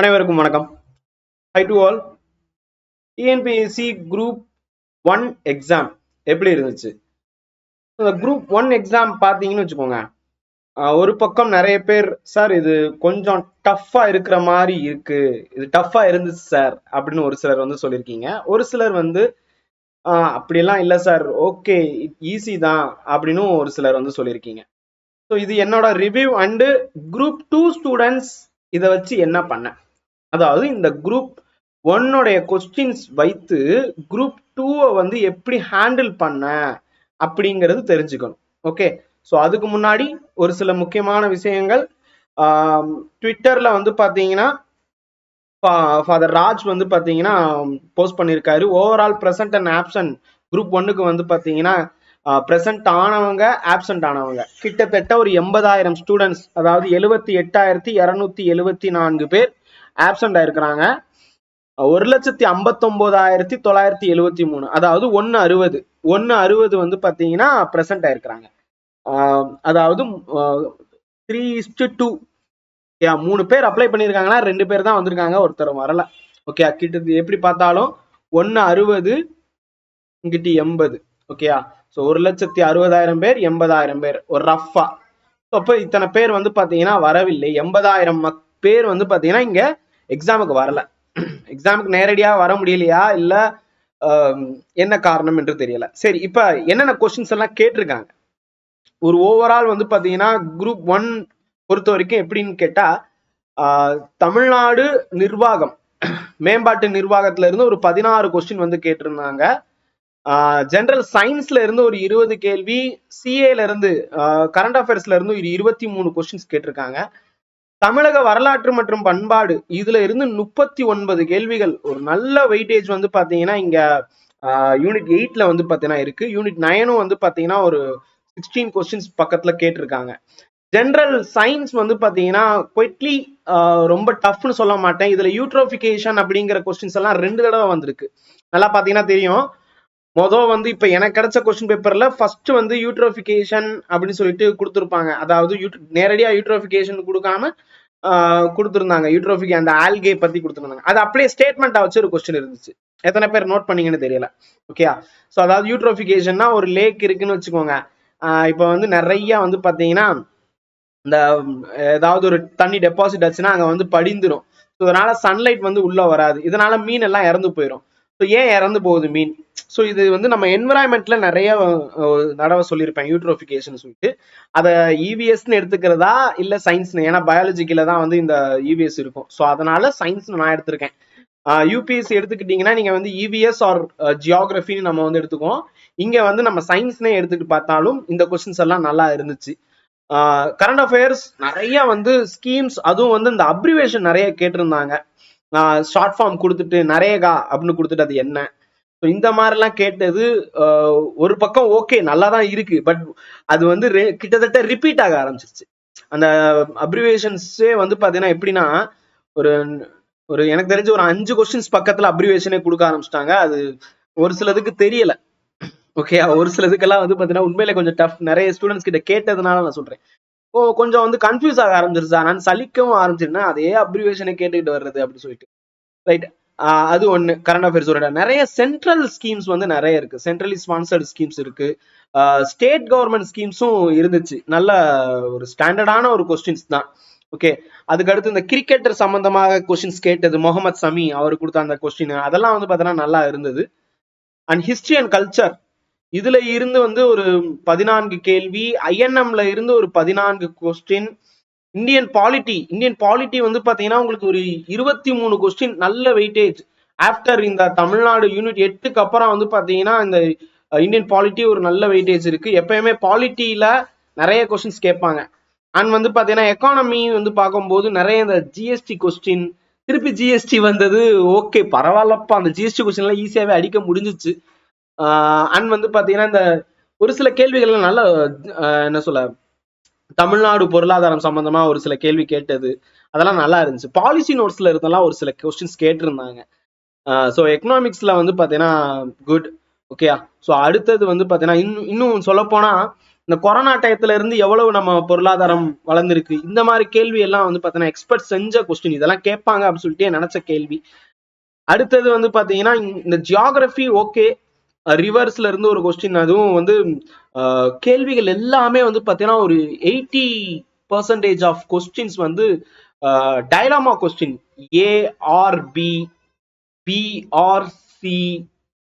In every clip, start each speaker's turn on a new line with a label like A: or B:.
A: அனைவருக்கும் வணக்கம். Hi to all TNPSC group one exam எப்படி இருந்துச்சு? குரூப் ஒன் எக்ஸாம் பார்த்தீங்கன்னு வச்சுக்கோங்க ஒரு பக்கம் நிறைய பேர் சார் இது கொஞ்சம் டஃப்பாக இருக்கிற மாதிரி இருக்கு. இது டஃப்பாக இருந்துச்சு சார் அப்படின்னு ஒரு சிலர் வந்து சொல்லியிருக்கீங்க. ஒரு சிலர் வந்து அப்படிலாம் அப்படியெல்லாம் இல்லை சார். ஓகே ஈஸி தான் அப்படின்னு ஒரு சிலர் வந்து சொல்லியிருக்கீங்க. ஸோ இது என்னோட review and group two students இதை வச்சு என்ன பண்ணேன்? அதாவது இந்த குரூப் ஒன்னுடைய கொஸ்டின்ஸ் வைத்து குரூப் டூவை வந்து எப்படி ஹேண்டில் பண்ண அப்படிங்கிறது தெரிஞ்சுக்கணும். ஓகே ஸோ அதுக்கு முன்னாடி ஒரு சில முக்கியமான விஷயங்கள். ட்விட்டர்ல வந்து பார்த்தீங்கன்னா ஃபாதர் ராஜ் வந்து பார்த்தீங்கன்னா போஸ்ட் பண்ணியிருக்காரு. Overall present and absent group ஒன்னுக்கு வந்து பார்த்தீங்கன்னா ப்ரெசன்ட் ஆனவங்க ஆப்சண்ட் ஆனவங்க. கிட்டத்தட்ட ஒரு எண்பதாயிரம் ஸ்டூடெண்ட்ஸ் அதாவது எழுபத்தி எட்டாயிரத்தி இரநூத்தி எழுபத்தி நான்கு பேர் ஆப்சண்ட் ஆயிருக்கிறாங்க ஒரு லட்சத்தி ஐம்பத்தொன்பதாயிரத்தி தொள்ளாயிரத்தி எழுவத்தி மூணு. அதாவது ஒன்று அறுபது. ஒன்று அறுபது வந்து பார்த்தீங்கன்னா ப்ரெசென்ட் ஆயிருக்கிறாங்க அதாவது த்ரீ இஸ்டு டூ மூணு பேர் அப்ளை பண்ணியிருக்காங்கன்னா ரெண்டு பேர் தான் வந்திருக்காங்க ஒருத்தர் வரல. ஓகே கிட்ட எப்படி பார்த்தாலும் ஒன்று அறுபது இங்கிட்டு எண்பது. ஓகேயா? ஸோ ஒரு லட்சத்தி அறுபதாயிரம் பேர் எண்பதாயிரம் பேர். ஒரு ரஃபா அப்போ இத்தனை பேர் வந்து பார்த்தீங்கன்னா வரவில்லை. எண்பதாயிரம் பேர் வந்து பார்த்தீங்கன்னா இங்கே எக்ஸாமுக்கு வரல. எக்ஸாமுக்கு நேரடியாக வர முடியலையா? இல்லை என்ன காரணம் என்று தெரியல. சரி இப்போ என்னென்ன கொஸ்டின்ஸ் எல்லாம் கேட்டிருக்காங்க? ஒரு ஓவரால் வந்து பார்த்தீங்கன்னா குரூப் ஒன் பொறுத்த வரைக்கும் எப்படின்னு கேட்டா தமிழ்நாடு நிர்வாகம் மேம்பாட்டு நிர்வாகத்துல இருந்து ஒரு பதினாறு கொஸ்டின் வந்து கேட்டிருந்தாங்க. ஜென்ரல் சயின்ஸ்ல இருந்து ஒரு இருபது கேள்வி சிஏல இருந்து கரண்ட் அஃபேர்ஸ்ல இருந்து ஒரு இருபத்தி மூணு கொஸ்டின்ஸ் கேட்டிருக்காங்க. தமிழக வரலாற்று மற்றும் பண்பாடு. இதுல இருந்து முப்பத்தி ஒன்பது கேள்விகள். ஒரு நல்ல வெயிட்டேஜ் வந்து பாத்தீங்கன்னா இங்க யூனிட் எயிட்ல வந்து பாத்தீங்கன்னா இருக்கு. யூனிட் நைனும் வந்து பாத்தீங்கன்னா ஒரு சிக்ஸ்டீன் கொஸ்டின்ஸ் பக்கத்துல கேட்டிருக்காங்க. ஜென்ரல் சயின்ஸ் வந்து பாத்தீங்கன்னா குவைட்லி ரொம்ப டஃப்னு சொல்ல மாட்டேன். இதுல யூட்ரோபிகேஷன் அப்படிங்கிற கொஸ்டின்ஸ் எல்லாம் ரெண்டு தடவை வந்திருக்கு. நல்லா பாத்தீங்கன்னா தெரியும். மொதல் வந்து இப்போ எனக்கு கிடைச்ச கொஸ்டின் பேப்பரில் ஃபர்ஸ்ட் வந்து யூட்ரோஃபிகேஷன் அப்படின்னு சொல்லிட்டு கொடுத்துருப்பாங்க. அதாவது யூட் நேரடியாக யூட்ரோஃபிகேஷன் கொடுக்காம கொடுத்துருந்தாங்க. யூட்ரோஃபிக் அந்த ஆல்கே பற்றி கொடுத்துருந்தாங்க. அது அப்படியே ஸ்டேட்மெண்ட்டாக வச்சு ஒரு கொஸ்டின் இருந்துச்சு. எத்தனை பேர் நோட் பண்ணீங்கன்னு தெரியல. ஓகேயா ஸோ அதாவது யூட்ரோஃபிகேஷன்னா ஒரு லேக் இருக்குன்னு வச்சுக்கோங்க. இப்போ வந்து நிறைய வந்து பார்த்தீங்கன்னா இந்த ஏதாவது ஒரு தண்ணி டெபாசிட் ஆச்சுன்னா அங்கே வந்து படிந்துடும் ஸோ அதனால சன்லைட் வந்து உள்ளே வராது. இதனால மீன் எல்லாம் இறந்து போயிடும் ஸோ ஏன் இறந்து போகுது மீன்? ஸோ இது வந்து நம்ம என்விரான்மெண்ட்ல நிறைய தடவை சொல்லியிருப்பேன் யூட்ரோஃபிகேஷன் சொல்லிட்டு. அதை இவிஎஸ்ன்னு எடுத்துக்கிறதா இல்லை சயின்ஸ்னு ஏன்னா பயாலஜிக்கில தான் வந்து இந்த இவிஎஸ் இருக்கும். ஸோ அதனால சயின்ஸ் நான் எடுத்திருக்கேன். யூபிஎஸ்சி எடுத்துக்கிட்டீங்கன்னா நீங்க வந்து இவிஎஸ் ஆர் ஜியாகிரபின்னு நம்ம வந்து எடுத்துக்குவோம். இங்க வந்து நம்ம சயின்ஸ்னே எடுத்துட்டு பார்த்தாலும் இந்த கொஸ்டின்ஸ் எல்லாம் நல்லா இருந்துச்சு. கரண்ட் அஃபேர்ஸ் நிறைய வந்து ஸ்கீம்ஸ் அதுவும் வந்து இந்த அப்ரிவேஷன் நிறைய கேட்டிருந்தாங்க. ஷார்ட் ஃபார்ம் கொடுத்துட்டு நரேகா அப்படின்னு கொடுத்துட்டு அது என்ன? ஸோ இந்த மாதிரிலாம் கேட்டது ஒரு பக்கம் ஓகே நல்லா தான் இருக்கு. பட் அது வந்து கிட்டத்தட்ட ரிப்பீட் ஆக ஆரம்பிச்சிருச்சு. அந்த அப்ரிவேஷன்ஸே வந்து பார்த்தீங்கன்னா எப்படின்னா ஒரு ஒரு எனக்கு தெரிஞ்ச ஒரு அஞ்சு கொஸ்டின்ஸ் பக்கத்துல அப்ரிவேஷனே கொடுக்க ஆரம்பிச்சிட்டாங்க. அது ஒரு சிலதுக்கு தெரியல. ஓகே ஒரு சிலதுக்கெல்லாம் வந்து பார்த்தீங்கன்னா உண்மையில கொஞ்சம் டஃப் நிறைய ஸ்டூடெண்ட்ஸ் கிட்ட கேட்டதுனால நான் சொல்றேன். கொஞ்சம் வந்து கன்ஃபியூஸ் ஆக ஆரம்பிச்சிருச்சா. நான் சலிக்கவும் ஆரம்பிச்சிருந்தா அதே அப்ரிவேஷனை கேட்டுக்கிட்டு வர்றது அப்படின்னு சொல்லிட்டு. ரைட் அது ஒன்று கரண்ட் அஃபேர்ஸோட நிறைய சென்ட்ரல் ஸ்கீம்ஸ் வந்து நிறைய இருக்கு. சென்ட்ரலி ஸ்பான்சர்ட் ஸ்கீம்ஸ் இருக்கு. ஸ்டேட் கவர்மெண்ட் ஸ்கீம்ஸும் இருந்துச்சு. நல்ல ஒரு ஸ்டாண்டர்டான ஒரு கொஸ்டின்ஸ் தான். ஓகே அதுக்கடுத்து இந்த கிரிக்கெட்டர் சம்பந்தமாக கொஸ்டின்ஸ் கேட்டது முகமது சமி அவர் கொடுத்த அந்த கொஸ்டின் அதெல்லாம் வந்து பார்த்தீங்கன்னா நல்லா இருந்தது. அண்ட் ஹிஸ்ட்ரி அண்ட் கல்ச்சர் இதுல இருந்து வந்து ஒரு பதினான்கு கேள்வி ஐஎன்எம்ல இருந்து ஒரு பதினான்கு question Indian polity Indian polity வந்து பாத்தீங்கன்னா உங்களுக்கு ஒரு இருபத்தி மூணு கொஸ்டின் நல்ல வெயிட்டேஜ் ஆஃப்டர் இந்த தமிழ்நாடு யூனிட் எட்டுக்கு அப்புறம் வந்து பாத்தீங்கன்னா இந்த இந்தியன் பாலிட்டி ஒரு நல்ல வெயிட்டேஜ் இருக்கு. எப்பயுமே பாலிட்டியில நிறைய கொஸ்டின்ஸ் கேட்பாங்க. அண்ட் வந்து பாத்தீங்கன்னா எக்கானமி வந்து பார்க்கும்போது நிறைய இந்த ஜிஎஸ்டி கொஸ்டின் திருப்பி ஜிஎஸ்டி வந்தது ஓகே பரவாயில்லப்பா. அந்த ஜிஎஸ்டி கொஸ்டின் எல்லாம் ஈஸியாவே அடிக்க முடிஞ்சிச்சு. அண்ட் வந்து பாத்தீங்கன்னா இந்த ஒரு சில கேள்விகள்லாம் நல்ல என்ன சொல்ல தமிழ்நாடு பொருளாதாரம் சம்பந்தமா ஒரு சில கேள்வி கேட்டது. அதெல்லாம் நல்லா இருந்துச்சு. பாலிசி நோட்ஸ்ல இருந்தெல்லாம் ஒரு சில கொஸ்டின்ஸ் கேட்டிருந்தாங்க. ஸோ எக்கனாமிக்ஸ்ல வந்து பாத்தீங்கன்னா குட் ஓகேயா ஸோ அடுத்தது வந்து பாத்தீங்கன்னா இன்னும் இன்னும் சொல்ல போனா இந்த கொரோனா டயத்துல இருந்து எவ்வளவு நம்ம பொருளாதாரம் வளர்ந்துருக்கு? இந்த மாதிரி கேள்வி எல்லாம் வந்து பாத்தீங்கன்னா எக்ஸ்பர்ட் செஞ்ச கொஸ்டின் இதெல்லாம் கேட்பாங்க அப்படின்னு சொல்லிட்டு நினைச்ச கேள்வி. அடுத்தது வந்து பாத்தீங்கன்னா இந்த ஜியாகிரபி ஓகே ரிவர்ஸ்ல இருந்து ஒரு கொஸ்டின் அதுவும் வந்து கேள்விகள் எல்லாமே வந்து பார்த்தீங்கன்னா ஒரு எயிட்டி பர்சன்டேஜ் ஆஃப் கொஸ்டின்ஸ் வந்து dilemma question ARP BRC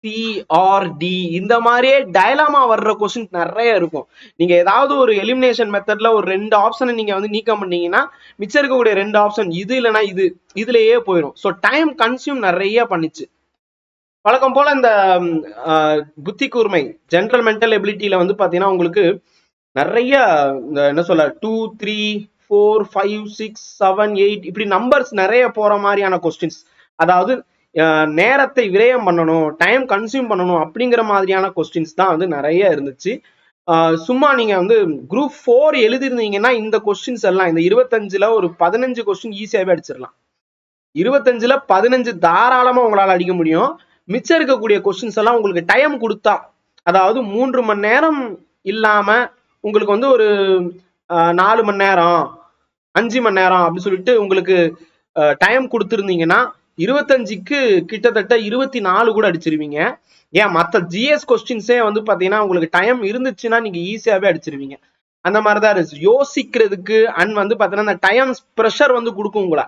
A: CRT இந்த மாதிரியே டயலாமா வர்ற கொஸ்டின் நிறைய இருக்கும். நீங்க ஏதாவது ஒரு எலிமினேஷன் மெத்தட்ல ஒரு ரெண்டு ஆப்ஷனை நீங்க வந்து நீக்கம் பண்ணீங்கன்னா மிச்சம் இருக்கக்கூடிய ரெண்டு ஆப்ஷன் இது இல்லைன்னா இது இதுலயே போயிடும் ஸோ டைம் கன்சியூம் நிறைய பண்ணிச்சு. வழக்கம் போல இந்த புத்தி கூர்மை ஜென்ரல் மென்டல் எபிலிட்டியில வந்து பாத்தீங்கன்னா உங்களுக்கு நிறைய இந்த என்ன சொல்ல two three four five six seven eight இப்படி நம்பர்ஸ் நிறைய போற மாதிரியான கொஸ்டின்ஸ் அதாவது நேரத்தை விரயம் பண்ணணும் டைம் கன்சியூம் பண்ணணும் அப்படிங்கிற மாதிரியான கொஸ்டின்ஸ் தான் வந்து நிறைய இருந்துச்சு. சும்மா நீங்க வந்து குரூப் ஃபோர் எழுதிருந்தீங்கன்னா இந்த கொஸ்டின்ஸ் எல்லாம் இந்த இருபத்தஞ்சுல ஒரு பதினஞ்சு கொஸ்டின் ஈஸியாவே அடிச்சிடலாம். இருபத்தஞ்சுல பதினஞ்சு தாராளமா உங்களால் அடிக்க முடியும். மிச்சம் இருக்கக்கூடிய கொஸ்டின்ஸ் எல்லாம் உங்களுக்கு டைம் கொடுத்தா அதாவது மூன்று மணி நேரம் இல்லாம உங்களுக்கு வந்து ஒரு நாலு மணி நேரம் அஞ்சு மணி நேரம் அப்படி சொல்லிட்டு உங்களுக்கு டைம் கொடுத்துருந்தீங்கன்னா இருபத்தஞ்சுக்கு கிட்டத்தட்ட இருபத்தி நாலு கூட அடிச்சிருவீங்க. ஏன்? மற்ற ஜிஎஸ் கொஸ்டின்ஸே வந்து பாத்தீங்கன்னா உங்களுக்கு டைம் இருந்துச்சுன்னா நீங்க ஈஸியாவே அடிச்சிருவீங்க. அந்த மாதிரி தான் இருந்துச்சு. யோசிக்கிறதுக்கு அண்ட் வந்து பார்த்தீங்கன்னா அந்த டைம் ப்ரெஷர் வந்து கொடுக்கும் உங்களை.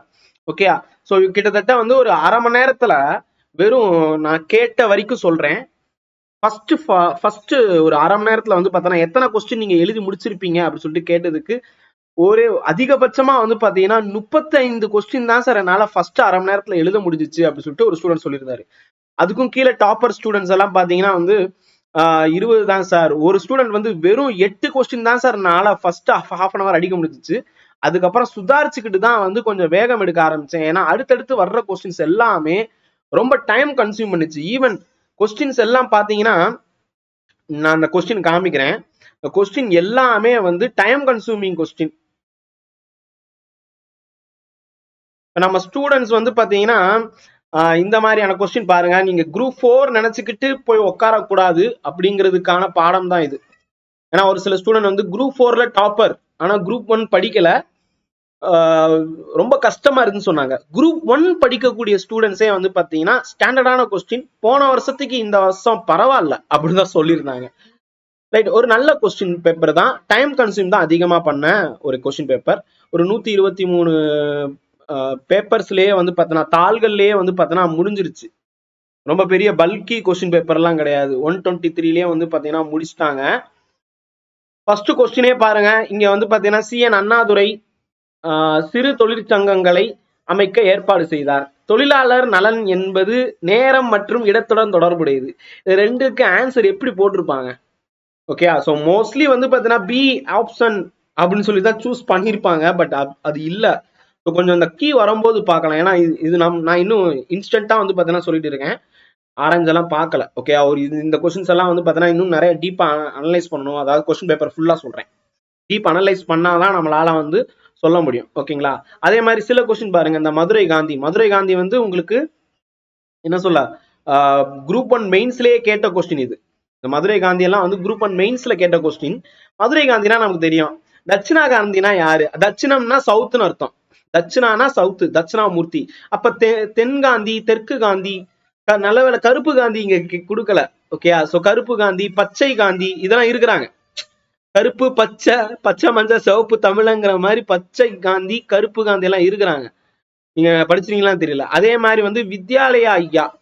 A: ஓகேயா ஸோ கிட்டத்தட்ட வந்து ஒரு அரை மணி நேரத்துல வெறும் நான் கேட்ட வரைக்கும் சொல்றேன். ஃபர்ஸ்ட் ஃபர்ஸ்ட் ஒரு அரை மணி நேரத்துல வந்து பார்த்தோன்னா எத்தனை கொஸ்டின் நீங்க எழுதி முடிச்சிருப்பீங்க அப்படின்னு சொல்லிட்டு கேட்டதுக்கு ஒரே அதிகபட்சமா வந்து பாத்தீங்கன்னா முப்பத்தைந்து கொஸ்டின் தான் சார் என்னால ஃபர்ஸ்ட் அரை மணி நேரத்துல எழுத முடிஞ்சிச்சு அப்படின்னு சொல்லிட்டு ஒரு ஸ்டூடெண்ட் சொல்லியிருந்தாரு. அதுக்கும் கீழே டாப்பர் ஸ்டூடெண்ட்ஸ் எல்லாம் பாத்தீங்கன்னா வந்து ஆஹ் இருபது தான் சார் ஒரு ஸ்டூடெண்ட் வந்து வெறும் எட்டு கொஸ்டின் தான் சார் நான் ஃபர்ஸ்ட் ஹாஃப் அன் அவர் அடிக்க முடிஞ்சிச்சு. அதுக்கப்புறம் சுதாரிச்சுக்கிட்டு தான் வந்து கொஞ்சம் வேகம் எடுக்க ஆரம்பிச்சேன். ஏன்னா அடுத்தடுத்து வர்ற கொஸ்டின்ஸ் எல்லாமே ரொம்ப டைம் கன்சியூம் பண்ணுச்சு. ஈவன் கொஸ்டின்ஸ் எல்லாம் பாத்தீங்கன்னா நான் அந்த கொஸ்டின் காமிக்கிறேன். கொஸ்டின் எல்லாமே வந்து டைம் கன்சூமிங் கொஸ்டின் நம்ம ஸ்டூடெண்ட்ஸ் வந்து பாத்தீங்கன்னா இந்த மாதிரியான கொஸ்டின் பாருங்க. நீங்க குரூப் ஃபோர் நினைச்சுக்கிட்டு போய் உட்காரக்கூடாது அப்படிங்கிறதுக்கான பாடம் தான் இது. ஏன்னா ஒரு சில ஸ்டூடெண்ட் வந்து குரூப் ஃபோர்ல டாப்பர் ஆனா குரூப் ஒன் படிக்கல. ரொம்ப கஷ்டமா இருக்குன்னு சொன்னாங்க. குரூப் ஒன் படிக்கக்கூடிய ஸ்டூடெண்ட்ஸே வந்து பாத்தீங்கன்னா ஸ்டாண்டர்டான கொஸ்டின் போன வருஷத்துக்கு இந்த வருஷம் பரவாயில்ல அப்படின்னு தான் சொல்லியிருந்தாங்க. ரைட் ஒரு நல்ல கொஸ்டின் பேப்பர் தான். டைம் கன்சியூம் தான் அதிகமா பண்ண ஒரு கொஸ்டின் பேப்பர் ஒரு நூத்தி இருபத்தி மூணு பேப்பர்ஸ்லயே வந்து பார்த்தோன்னா தாள்கள்லயே வந்து பார்த்தோன்னா முடிஞ்சிருச்சு. ரொம்ப பெரிய பல்கி கொஸ்டின் பேப்பர்லாம் கிடையாது. ஒன் டுவெண்ட்டி த்ரீலயே வந்து பார்த்தீங்கன்னா முடிச்சிட்டாங்க. ஃபர்ஸ்ட் கொஸ்டினே பாருங்க. இங்க வந்து பார்த்தீங்கன்னா சிஎன் அண்ணாதுரை சிறு தொழிற்சங்கங்களை அமைக்க ஏற்பாடு செய்தார். தொழிலாளர் நலன் என்பது நேரம் மற்றும் இடத்துடன் தொடர்புடையது. இது ரெண்டுக்கு ஆன்சர் எப்படி போட்டிருப்பாங்க? ஓகே ஸோ மோஸ்ட்லி வந்து பார்த்தீங்கன்னா பி ஆப்ஷன் அப்படின்னு சொல்லி தான் சூஸ் பண்ணியிருப்பாங்க பட் அது இல்லை. ஸோ கொஞ்சம் அந்த கீ வரும்போது பார்க்கலாம். ஏன்னா இது நம் நான் இன்னும் இன்ஸ்டண்ட்டாக வந்து பார்த்தீங்கன்னா சொல்லிட்டு இருக்கேன். ஆரஞ்செல்லாம் பார்க்கல. ஓகே ஒரு இது இந்த கொஷின்ஸ் எல்லாம் வந்து பார்த்தீங்கன்னா இன்னும் நிறைய டீப்பாக அனலைஸ் பண்ணணும். அதாவது கொஸ்டின் பேப்பர் ஃபுல்லாக சொல்கிறேன் டீப் அனலைஸ் பண்ணாதான் நம்மளால வந்து சொல்ல முடியும். ஓகேங்களா? அதே மாதிரி சில கொஸ்டின் பாருங்க. இந்த மதுரை காந்தி. மதுரை காந்தி வந்து உங்களுக்கு என்ன சொல்ல? குரூப் ஒன் மெயின்ஸ்லயே கேட்ட கொஸ்டின் இது. இந்த மதுரை காந்தி எல்லாம் வந்து குரூப் ஒன் மெயின்ஸ்ல கேட்ட கொஸ்டின் மதுரை காந்தினா நமக்கு தெரியும். தட்சிணா காந்தினா யாரு? தட்சிணம்னா சவுத்துன்னு அர்த்தம். தட்சிணானா சவுத்து தட்சிணாமூர்த்தி. அப்ப தெ தென்காந்தி தெற்கு காந்தி க- நல்ல கருப்பு காந்தி இங்க கொடுக்கல. ஓகேயா? சோ கருப்பு காந்தி பச்சை காந்தி இதெல்லாம் இருக்கிறாங்க. கருப்பு பச்சை பச்சை மஞ்சள் சிவப்பு தமிழங்கிற மாதிரி பச்சை காந்தி கருப்பு காந்தி எல்லாம் இருக்கிறாங்க. நீங்க படிச்சிருக்கீங்களான்னு தெரியல. அதே மாதிரி வந்து வித்யாலயா ஐயா.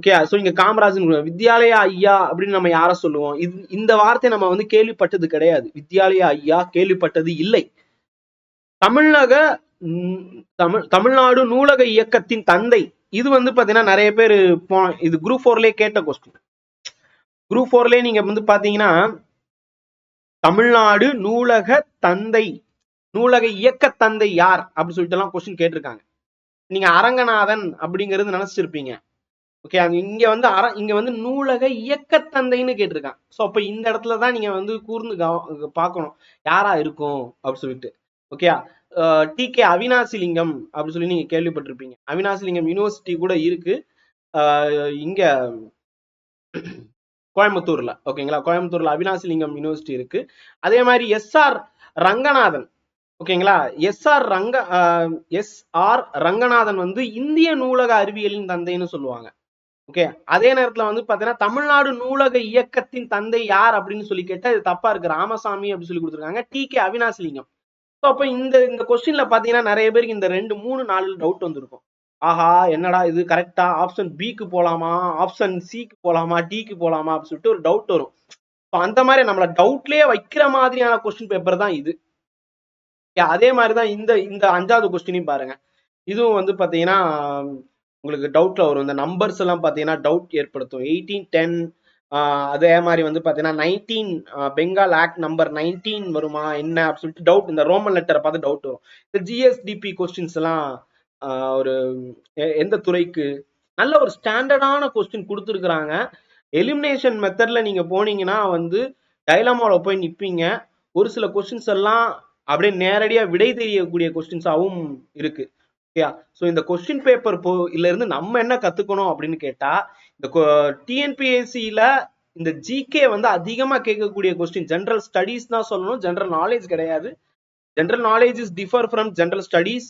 A: ஓகே ஸோ இங்க காமராஜன் வித்யாலயா ஐயா அப்படின்னு நம்ம யார சொல்லுவோம்? இது இந்த வார்த்தை நம்ம வந்து கேள்விப்பட்டது கிடையாது. வித்யாலயா ஐயா கேள்விப்பட்டது இல்லை. தமிழக தமிழ் தமிழ்நாடு நூலக இயக்கத்தின் தந்தை. இது வந்து பாத்தீங்கன்னா நிறைய பேர் போ- இது குரூப் ஃபோர்லயே கேட்ட கொஸ்டின் குரூப் ஃபோர்லயே நீங்க வந்து பாத்தீங்கன்னா தமிழ்நாடு நூலக தந்தை நூலக இயக்க தந்தை யார் அப்படின்னு சொல்லிட்டு எல்லாம் கொஸ்டின் கேட்டிருக்காங்க. நீங்க அரங்கநாதன் அப்படிங்கறது நினைச்சிருப்பீங்க. ஓகே அது இங்க வந்து அர இங்க வந்து நூலக இயக்கத்தந்தைன்னு கேட்டிருக்கான் சோ அப்ப இந்த இடத்துல தான் நீங்க வந்து கூர்ந்து பார்க்கணும். யாரா இருக்கும் அப்படின்னு சொல்லிட்டு. ஓகே டி கே அவினாசிலிங்கம் அப்படின்னு சொல்லி நீங்க கேள்விப்பட்டிருப்பீங்க. அவினாசிலிங்கம் யூனிவர்சிட்டி கூட இருக்கு. ஆஹ் இங்க கோயம்புத்தூர்ல ஓகேங்களா? கோயம்புத்தூர்ல அவினாசிலிங்கம் யூனிவர்சிட்டி இருக்கு. அதே மாதிரி எஸ்ஆர் ரங்கநாதன் ஓகேங்களா? SR Ranga S R Ranganathan வந்து இந்திய நூலக அறிவியலின் தந்தைன்னு சொல்லுவாங்க. ஓகே? அதே நேரத்துல வந்து பாத்தீங்கன்னா தமிழ்நாடு நூலக இயக்கத்தின் தந்தை யார் அப்படின்னு சொல்லி கேட்டா இது தப்பா இருக்கு. ராமசாமி அப்படின்னு சொல்லி கொடுத்துருக்காங்க. D K Avinashilingam. ஸோ அப்போ இந்த இந்த கொஸ்டின்ல பாத்தீங்கன்னா நிறைய பேருக்கு இந்த ரெண்டு மூணு நாலு டவுட் வந்திருக்கும். ஆஹா என்னடா இது? கரெக்டா ஆப்ஷன் பிக்கு போலாமா? ஆப்ஷன் சிக்கு போலாமா? டிக்கு போலாமா? அப்படின்னு சொல்லிட்டு ஒரு டவுட் வரும். ஸோ அந்த மாதிரி நம்மள டவுட்லயே வைக்கிற மாதிரியான கொஸ்டின் பேப்பர் தான் இது. அதே மாதிரி தான் இந்த இந்த அஞ்சாவது கொஸ்டினையும் பாருங்க. இதுவும் வந்து பாத்தீங்கன்னா உங்களுக்கு டவுட்ல வரும். இந்த நம்பர்ஸ் எல்லாம் பாத்தீங்கன்னா டவுட் ஏற்படுத்தும். எயிட்டீன் டென் அதே மாதிரி வந்து பாத்தீங்கன்னா nineteen Bengal act number nineteen வருமா? என்ன? அப்படின்னு சொல்லிட்டு டவுட் இந்த ரோமன் லெட்டரை பார்த்து டவுட் வரும். இந்த ஜிஎஸ்டிபி கொஸ்டின்ஸ் எல்லாம் ஒரு எ- எந்த துறைக்கு? நல்ல ஒரு ஸ்டாண்டர்டான கொஸ்டின் கொடுத்துருக்குறாங்க. எலிமினேஷன் மெத்தடில் நீங்கள் போனீங்கன்னா வந்து டைலமால போய் நிற்பீங்க ஒரு சில கொஸ்டின்ஸ் எல்லாம் அப்படியே நேரடியாக விடை தெரியக்கூடிய கொஸ்டின்ஸாகவும் இருக்குது ஓகேயா ஸோ இந்த கொஸ்டின் பேப்பர் போ இதுல இருந்து நம்ம என்ன கற்றுக்கணும் அப்படின்னு கேட்டால் இந்த டிஎன்பிஎஸ்சியில் இந்த ஜிகே வந்து அதிகமாக கேட்கக்கூடிய கொஸ்டின் ஜென்ரல் ஸ்டடீஸ் தான் சொல்லணும். ஜென்ரல் நாலேஜ் கிடையாது. General knowledge is differ from general studies